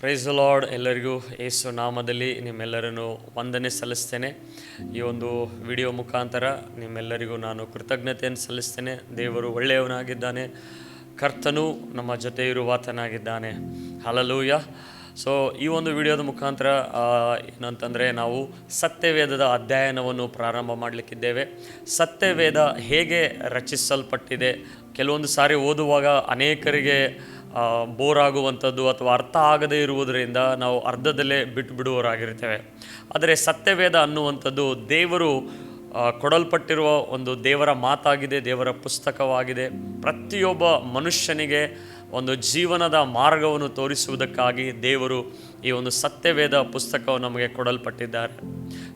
Price lord ಎಲ್ಲರಿಗೂ ಏಸು ನಾಮದಲ್ಲಿ ನಿಮ್ಮೆಲ್ಲರನ್ನು ವಂದನೆ ಸಲ್ಲಿಸ್ತೇನೆ. ಈ ಒಂದು ವಿಡಿಯೋ ಮುಖಾಂತರ ನಿಮ್ಮೆಲ್ಲರಿಗೂ ನಾನು ಕೃತಜ್ಞತೆಯನ್ನು ಸಲ್ಲಿಸ್ತೇನೆ. ದೇವರು ಒಳ್ಳೆಯವನಾಗಿದ್ದಾನೆ, ಕರ್ತನು ನಮ್ಮ ಜೊತೆ ಇರುವಾತನಾಗಿದ್ದಾನೆ. ಹಲಲೂಯ ಸೊ ಈ ಒಂದು ವಿಡಿಯೋದ ಮುಖಾಂತರ ಏನಂತಂದರೆ ನಾವು ಸತ್ಯವೇದದ ಅಧ್ಯಯನವನ್ನು ಪ್ರಾರಂಭ ಮಾಡಲಿಕ್ಕಿದ್ದೇವೆ. ಸತ್ಯವೇದ ಹೇಗೆ ರಚಿಸಲ್ಪಟ್ಟಿದೆ? ಕೆಲವೊಂದು ಸಾರಿ ಓದುವಾಗ ಅನೇಕರಿಗೆ ಬೋರ್ ಆಗುವಂಥದ್ದು ಅಥವಾ ಅರ್ಥ ಆಗದೇ ಇರುವುದರಿಂದ ನಾವು ಅರ್ಧದಲ್ಲೇ ಬಿಟ್ಟು ಬಿಡುವವರಾಗಿರ್ತೇವೆ ಆದರೆ ಸತ್ಯವೇದ ಅನ್ನುವಂಥದ್ದು ದೇವರು ಕೊಡಲ್ಪಟ್ಟಿರುವ ಒಂದು ದೇವರ ಮಾತಾಗಿದೆ, ದೇವರ ಪುಸ್ತಕವಾಗಿದೆ. ಪ್ರತಿಯೊಬ್ಬ ಮನುಷ್ಯನಿಗೆ ಒಂದು ಜೀವನದ ಮಾರ್ಗವನ್ನು ತೋರಿಸುವುದಕ್ಕಾಗಿ ದೇವರು ಈ ಒಂದು ಸತ್ಯವೇದ ಪುಸ್ತಕವು ನಮಗೆ ಕೊಡಲ್ಪಟ್ಟಿದ್ದಾರೆ.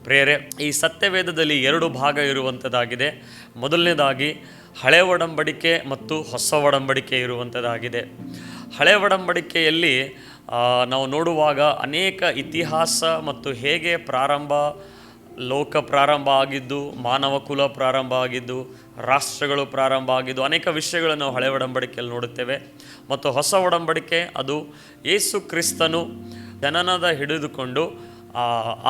ಪ್ರೇರೆ, ಈ ಸತ್ಯವೇದದಲ್ಲಿ ಎರಡು ಭಾಗ ಇರುವಂಥದ್ದಾಗಿದೆ. ಮೊದಲನೇದಾಗಿ, ಹಳೆ ಒಡಂಬಡಿಕೆ ಮತ್ತು ಹೊಸ ಒಡಂಬಡಿಕೆ ಇರುವಂಥದ್ದಾಗಿದೆ. ಹಳೆ ಒಡಂಬಡಿಕೆಯಲ್ಲಿ ನಾವು ನೋಡುವಾಗ ಅನೇಕ ಇತಿಹಾಸ ಮತ್ತು ಹೇಗೆ ಪ್ರಾರಂಭ, ಲೋಕ ಪ್ರಾರಂಭ ಆಗಿದ್ದು, ಮಾನವ ಕುಲ ಪ್ರಾರಂಭ ಆಗಿದ್ದು, ರಾಷ್ಟ್ರಗಳು ಪ್ರಾರಂಭ ಆಗಿದ್ದು, ಅನೇಕ ವಿಷಯಗಳನ್ನು ನಾವು ಹಳೆ ಒಡಂಬಡಿಕೆಯಲ್ಲಿ ನೋಡುತ್ತೇವೆ. ಮತ್ತು ಹೊಸ ಒಡಂಬಡಿಕೆ ಅದು ಏಸು ಕ್ರಿಸ್ತನು ಜನನದ ಹಿಡಿದುಕೊಂಡು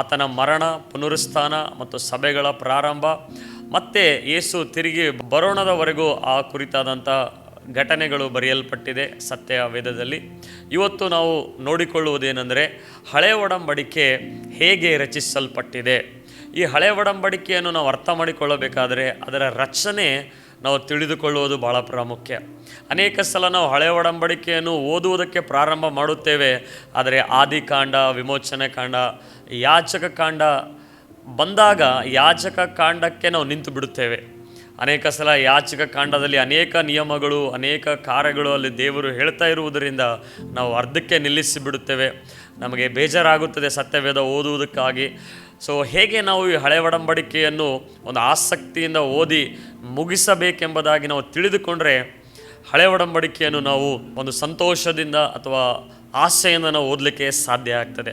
ಆತನ ಮರಣ, ಪುನರುಸ್ಥಾನ ಮತ್ತು ಸಭೆಗಳ ಪ್ರಾರಂಭ, ಮತ್ತು ಯೇಸು ತಿರುಗಿ ಬರೋಣದವರೆಗೂ ಆ ಕುರಿತಾದಂಥ ಘಟನೆಗಳು ಬರೆಯಲ್ಪಟ್ಟಿದೆ ಸತ್ಯ ವೇದದಲ್ಲಿ. ಇವತ್ತು ನಾವು ನೋಡಿಕೊಳ್ಳುವುದೇನೆಂದರೆ ಹಳೆ ಒಡಂಬಡಿಕೆ ಹೇಗೆ ರಚಿಸಲ್ಪಟ್ಟಿದೆ. ಈ ಹಳೆ ಒಡಂಬಡಿಕೆಯನ್ನು ನಾವು ಅರ್ಥ ಮಾಡಿಕೊಳ್ಳಬೇಕಾದರೆ ಅದರ ರಚನೆ ನಾವು ತಿಳಿದುಕೊಳ್ಳುವುದು ಭಾಳ ಪ್ರಾಮುಖ್ಯ. ಅನೇಕ ಸಲ ನಾವು ಹಳೆ ಒಡಂಬಡಿಕೆಯನ್ನು ಓದುವುದಕ್ಕೆ ಪ್ರಾರಂಭ ಮಾಡುತ್ತೇವೆ. ಆದರೆ ಆದಿಕಾಂಡ, ವಿಮೋಚನೆ ಕಾಂಡ, ಯಾಚಕ ಕಾಂಡ ಬಂದಾಗ ಯಾಚಕ ಕಾಂಡಕ್ಕೆ ನಾವು ನಿಂತು ಬಿಡುತ್ತೇವೆ. ಅನೇಕ ಸಲ ಯಾಚಕ ಕಾಂಡದಲ್ಲಿ ಅನೇಕ ನಿಯಮಗಳು, ಅನೇಕ ಕಾರ್ಯಗಳು ಅಲ್ಲಿ ದೇವರು ಹೇಳ್ತಾ ಇರುವುದರಿಂದ ನಾವು ಅರ್ಧಕ್ಕೆ ನಿಲ್ಲಿಸಿ ಬಿಡುತ್ತೇವೆ ನಮಗೆ ಬೇಜಾರಾಗುತ್ತದೆ ಸತ್ಯವೇದ ಓದುವುದಕ್ಕಾಗಿ. ಸೊ ಹೇಗೆ ನಾವು ಈ ಹಳೆ ಒಡಂಬಡಿಕೆಯನ್ನು ಒಂದು ಆಸಕ್ತಿಯಿಂದ ಓದಿ ಮುಗಿಸಬೇಕೆಂಬುದಾಗಿ ನಾವು ತಿಳಿದುಕೊಂಡ್ರೆ, ಹಳೆ ಒಡಂಬಡಿಕೆಯನ್ನು ನಾವು ಒಂದು ಸಂತೋಷದಿಂದ ಅಥವಾ ಆಸೆಯಿಂದ ನಾವು ಓದಲಿಕ್ಕೆ ಸಾಧ್ಯ ಆಗ್ತದೆ.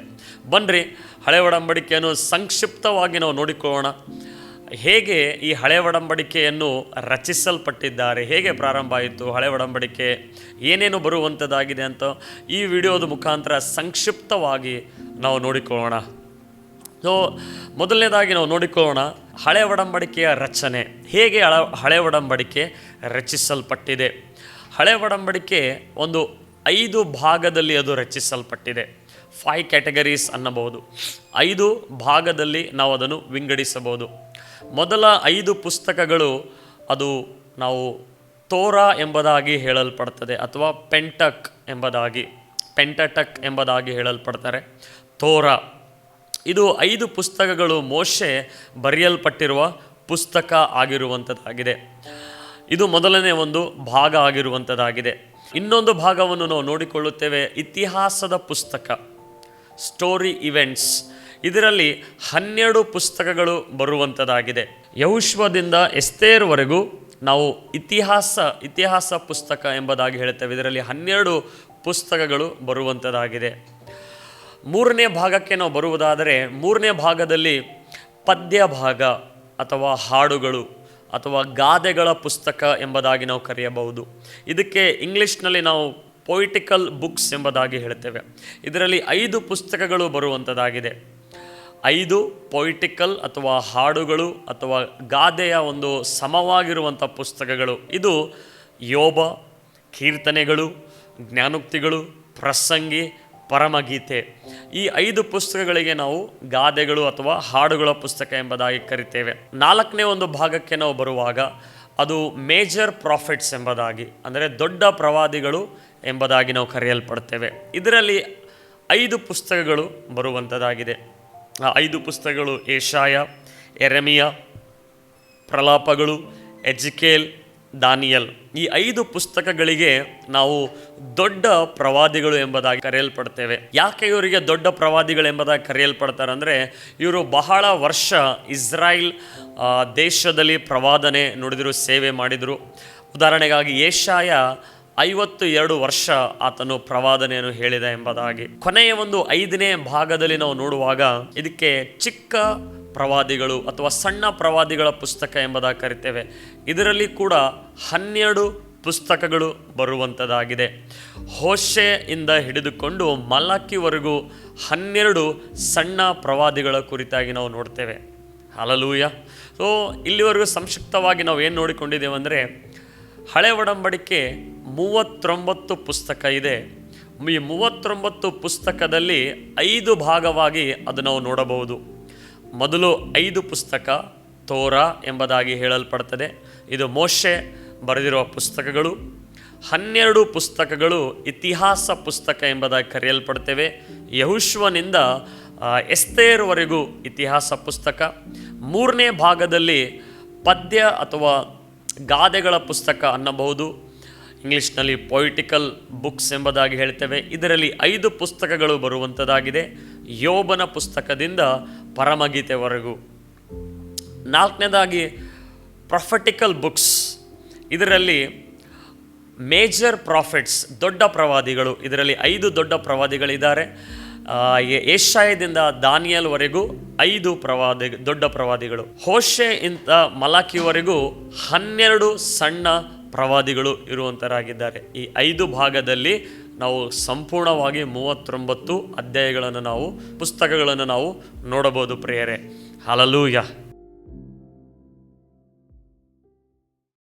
ಬನ್ನಿರಿ ಹಳೆ ಒಡಂಬಡಿಕೆಯನ್ನು ಸಂಕ್ಷಿಪ್ತವಾಗಿ ನಾವು ನೋಡಿಕೊಳ್ಳೋಣ. ಹೇಗೆ ಈ ಹಳೆ ಒಡಂಬಡಿಕೆಯನ್ನು ರಚಿಸಲ್ಪಟ್ಟಿದ್ದಾರೆ? ಹೇಗೆ ಪ್ರಾರಂಭ ಆಯಿತು? ಹಳೆ ಒಡಂಬಡಿಕೆ ಏನೇನು ಬರುವಂಥದ್ದಾಗಿದೆ ಅಂತ ಈ ವಿಡಿಯೋದ ಮುಖಾಂತರ ಸಂಕ್ಷಿಪ್ತವಾಗಿ ನಾವು ನೋಡಿಕೊಳ್ಳೋಣ. ಸೊ, ಮೊದಲನೇದಾಗಿ ನಾವು ನೋಡಿಕೊಳ್ಳೋಣ ಹಳೆ ಒಡಂಬಡಿಕೆಯ ರಚನೆ. ಹೇಗೆ ಹಳ ಹಳೆ ಒಡಂಬಡಿಕೆ ರಚಿಸಲ್ಪಟ್ಟಿದೆ? ಹಳೆ ಒಡಂಬಡಿಕೆ ಒಂದು ಐದು ಭಾಗದಲ್ಲಿ ಅದು ರಚಿಸಲ್ಪಟ್ಟಿದೆ. ಫೈವ್ ಕ್ಯಾಟಗರೀಸ್ ಅನ್ನಬಹುದು. ಐದು ಭಾಗದಲ್ಲಿ ನಾವು ಅದನ್ನು ವಿಂಗಡಿಸಬಹುದು. ಮೊದಲ ಐದು ಪುಸ್ತಕಗಳು ಅದು ನಾವು ತೋರಾ ಎಂಬುದಾಗಿ ಹೇಳಲ್ಪಡ್ತದೆ ಅಥವಾ ಪೆಂಟಕ್ ಎಂಬುದಾಗಿ, ಪೆಂಟಟಕ್ ಎಂಬುದಾಗಿ ಹೇಳಲ್ಪಡ್ತಾರೆ. ತೋರಾ. ಇದು ಐದು ಪುಸ್ತಕಗಳು ಮೋಶೆ ಬರೆಯಲ್ಪಟ್ಟಿರುವ ಪುಸ್ತಕ ಆಗಿರುವಂಥದ್ದಾಗಿದೆ ಇದು ಮೊದಲನೇ ಒಂದು ಭಾಗ ಆಗಿರುವಂಥದ್ದಾಗಿದೆ ಇನ್ನೊಂದು ಭಾಗವನ್ನು ನಾವು ನೋಡಿಕೊಳ್ಳುತ್ತೇವೆ ಇತಿಹಾಸದ ಪುಸ್ತಕ ಸ್ಟೋರಿ ಇವೆಂಟ್ಸ್ ಇದರಲ್ಲಿ ಹನ್ನೆರಡು ಪುಸ್ತಕಗಳು ಬರುವಂಥದ್ದಾಗಿದೆ ಯೌಶ್ವದಿಂದ ಎಸ್ತೇರ್ವರೆಗೂ ನಾವು ಇತಿಹಾಸ ಇತಿಹಾಸ ಪುಸ್ತಕ ಎಂಬುದಾಗಿ ಹೇಳುತ್ತೇವೆ. ಇದರಲ್ಲಿ ಹನ್ನೆರಡು ಪುಸ್ತಕಗಳು ಬರುವಂಥದ್ದಾಗಿದೆ ಮೂರನೇ ಭಾಗಕ್ಕೆ ನಾವು ಬರುವುದಾದರೆ, ಮೂರನೇ ಭಾಗದಲ್ಲಿ ಪದ್ಯ ಭಾಗ ಅಥವಾ ಹಾಡುಗಳು ಅಥವಾ ಗಾದೆಗಳ ಪುಸ್ತಕ ಎಂಬುದಾಗಿ ನಾವು ಕರೆಯಬಹುದು. ಇದಕ್ಕೆ ಇಂಗ್ಲೀಷ್ನಲ್ಲಿ ನಾವು ಪೊಯಿಟಿಕಲ್ ಬುಕ್ಸ್ ಎಂಬುದಾಗಿ ಹೇಳ್ತೇವೆ ಇದರಲ್ಲಿ ಐದು ಪುಸ್ತಕಗಳು ಬರುವಂಥದ್ದಾಗಿದೆ ಐದು ಪೊಯಿಟಿಕಲ್ ಅಥವಾ ಹಾಡುಗಳು ಅಥವಾ ಗಾದೆಯ ಒಂದು ಸಮವಾಗಿರುವಂಥ ಪುಸ್ತಕಗಳು. ಇದು ಯೋಬ, ಕೀರ್ತನೆಗಳು, ಜ್ಞಾನೋಕ್ತಿಗಳು, ಪ್ರಸಂಗಿ, ಪರಮಗೀತೆ. ಈ ಐದು ಪುಸ್ತಕಗಳಿಗೆ ನಾವು ಗಾದೆಗಳು ಅಥವಾ ಹಾಡುಗಳ ಪುಸ್ತಕ ಎಂಬುದಾಗಿ ಕರಿತೇವೆ. ನಾಲ್ಕನೇ ಒಂದು ಭಾಗಕ್ಕೆ ನಾವು ಬರುವಾಗ ಅದು ಮೇಜರ್ ಪ್ರಾಫಿಟ್ಸ್ ಎಂಬುದಾಗಿ, ಅಂದರೆ ದೊಡ್ಡ ಪ್ರವಾದಿಗಳು ಎಂಬುದಾಗಿ ನಾವು ಕರೆಯಲ್ಪಡ್ತೇವೆ. ಇದರಲ್ಲಿ ಐದು ಪುಸ್ತಕಗಳು ಬರುವಂಥದ್ದಾಗಿದೆ. ಆ ಐದು ಪುಸ್ತಕಗಳು ಏಷಾಯ, ಎರೆಮಿಯ, ಪ್ರಲಾಪಗಳು, ಎಜಿಕೇಲ್, ದಾನಿಯಲ್. ಈ ಐದು ಪುಸ್ತಕಗಳಿಗೆ ನಾವು ದೊಡ್ಡ ಪ್ರವಾದಿಗಳು ಎಂಬುದಾಗಿ ಕರೆಯಲ್ಪಡ್ತೇವೆ. ಯಾಕೆ ಇವರಿಗೆ ದೊಡ್ಡ ಪ್ರವಾದಿಗಳು ಎಂಬುದಾಗಿ ಕರೆಯಲ್ಪಡ್ತಾರೆ ಅಂದರೆ ಇವರು ಬಹಳ ವರ್ಷ ಇಸ್ರಾಯಿಲ್ ದೇಶದಲ್ಲಿ ಪ್ರವಾದನೆ ನುಡಿದಿರು ಸೇವೆ ಮಾಡಿದರು. ಉದಾಹರಣೆಗಾಗಿ ಏಷಾಯ ಐವತ್ತು ಎರಡು ವರ್ಷ ಆತನು ಪ್ರವಾದನೆಯನ್ನು ಹೇಳಿದ ಎಂಬುದಾಗಿ. ಕೊನೆಯ ಒಂದು ಐದನೇ ಭಾಗದಲ್ಲಿ ನಾವು ನೋಡುವಾಗ ಇದಕ್ಕೆ ಚಿಕ್ಕ ಪ್ರವಾದಿಗಳು ಅಥವಾ ಸಣ್ಣ ಪ್ರವಾದಿಗಳ ಪುಸ್ತಕ ಎಂಬುದಾಗಿ ಕರಿತೇವೆ. ಇದರಲ್ಲಿ ಕೂಡ ಹನ್ನೆರಡು ಪುಸ್ತಕಗಳು ಬರುವಂಥದ್ದಾಗಿದೆ ಹೋಶೆಯಿಂದ ಹಿಡಿದುಕೊಂಡು ಮಲಕಿವರೆಗೂ ಹನ್ನೆರಡು ಸಣ್ಣ ಪ್ರವಾದಿಗಳ ಕುರಿತಾಗಿ ನಾವು ನೋಡ್ತೇವೆ. ಹಲಲೂಯ ಸೊ ಇಲ್ಲಿವರೆಗೂ ಸಂಕ್ಷಿಪ್ತವಾಗಿ ನಾವು ಏನು ನೋಡಿಕೊಂಡಿದ್ದೇವೆ ಅಂದರೆ ಹಳೆ ಒಡಂಬಡಿಕೆ ಮೂವತ್ತೊಂಬತ್ತು ಪುಸ್ತಕ ಇದೆ. ಈ ಮೂವತ್ತೊಂಬತ್ತು ಪುಸ್ತಕದಲ್ಲಿ ಐದು ಭಾಗವಾಗಿ ಅದು ನಾವು ನೋಡಬಹುದು. ಮೊದಲು ಐದು ಪುಸ್ತಕ ತೋರ ಎಂಬುದಾಗಿ ಹೇಳಲ್ಪಡ್ತದೆ. ಇದು ಮೋಶೆ ಬರೆದಿರುವ ಪುಸ್ತಕಗಳು. ಹನ್ನೆರಡು ಪುಸ್ತಕಗಳು ಇತಿಹಾಸ ಪುಸ್ತಕ ಎಂಬುದಾಗಿ ಕರೆಯಲ್ಪಡ್ತೇವೆ. ಯಹುಶ್ವನಿಂದ ಎಸ್ತೇರ್ವರೆಗೂ ಇತಿಹಾಸ ಪುಸ್ತಕ. ಮೂರನೇ ಭಾಗದಲ್ಲಿ ಪದ್ಯ ಅಥವಾ ಗಾದೆಗಳ ಪುಸ್ತಕ ಅನ್ನಬಹುದು. ಇಂಗ್ಲೀಷ್ನಲ್ಲಿ ಪೊಯಿಟಿಕಲ್ ಬುಕ್ಸ್ ಎಂಬುದಾಗಿ ಹೇಳ್ತೇವೆ. ಇದರಲ್ಲಿ ಐದು ಪುಸ್ತಕಗಳು ಬರುವಂಥದ್ದಾಗಿದೆ ಯೋಬನ ಪುಸ್ತಕದಿಂದ ಪರಮಗೀತೆವರೆಗೂ. ನಾಲ್ಕನೇದಾಗಿ ಪ್ರೊಫೆಟಿಕಲ್ ಬುಕ್ಸ್. ಇದರಲ್ಲಿ ಮೇಜರ್ ಪ್ರಾಫಿಟ್ಸ್, ದೊಡ್ಡ ಪ್ರವಾದಿಗಳು. ಇದರಲ್ಲಿ ಐದು ದೊಡ್ಡ ಪ್ರವಾದಿಗಳಿದ್ದಾರೆ. ಏಷ್ಯಾಯದಿಂದ ದಾನಿಯಲ್ವರೆಗೂ ಐದು ಪ್ರವಾದಿ, ದೊಡ್ಡ ಪ್ರವಾದಿಗಳು. ಹೋಶೆ ಇಂಥ ಮಲಾಕಿವರೆಗೂ ಹನ್ನೆರಡು ಸಣ್ಣ ಪ್ರವಾದಿಗಳು ಇರುವಂತರಾಗಿದ್ದಾರೆ. ಈ ಐದು ಭಾಗದಲ್ಲಿ ನಾವು ಸಂಪೂರ್ಣವಾಗಿ ಮೂವತ್ತೊಂಬತ್ತು ಅಧ್ಯಾಯಗಳನ್ನು ನಾವು, ಪುಸ್ತಕಗಳನ್ನು ನಾವು ನೋಡಬಹುದು ಪ್ರಿಯರೇ. ಹಲಲೂಯ.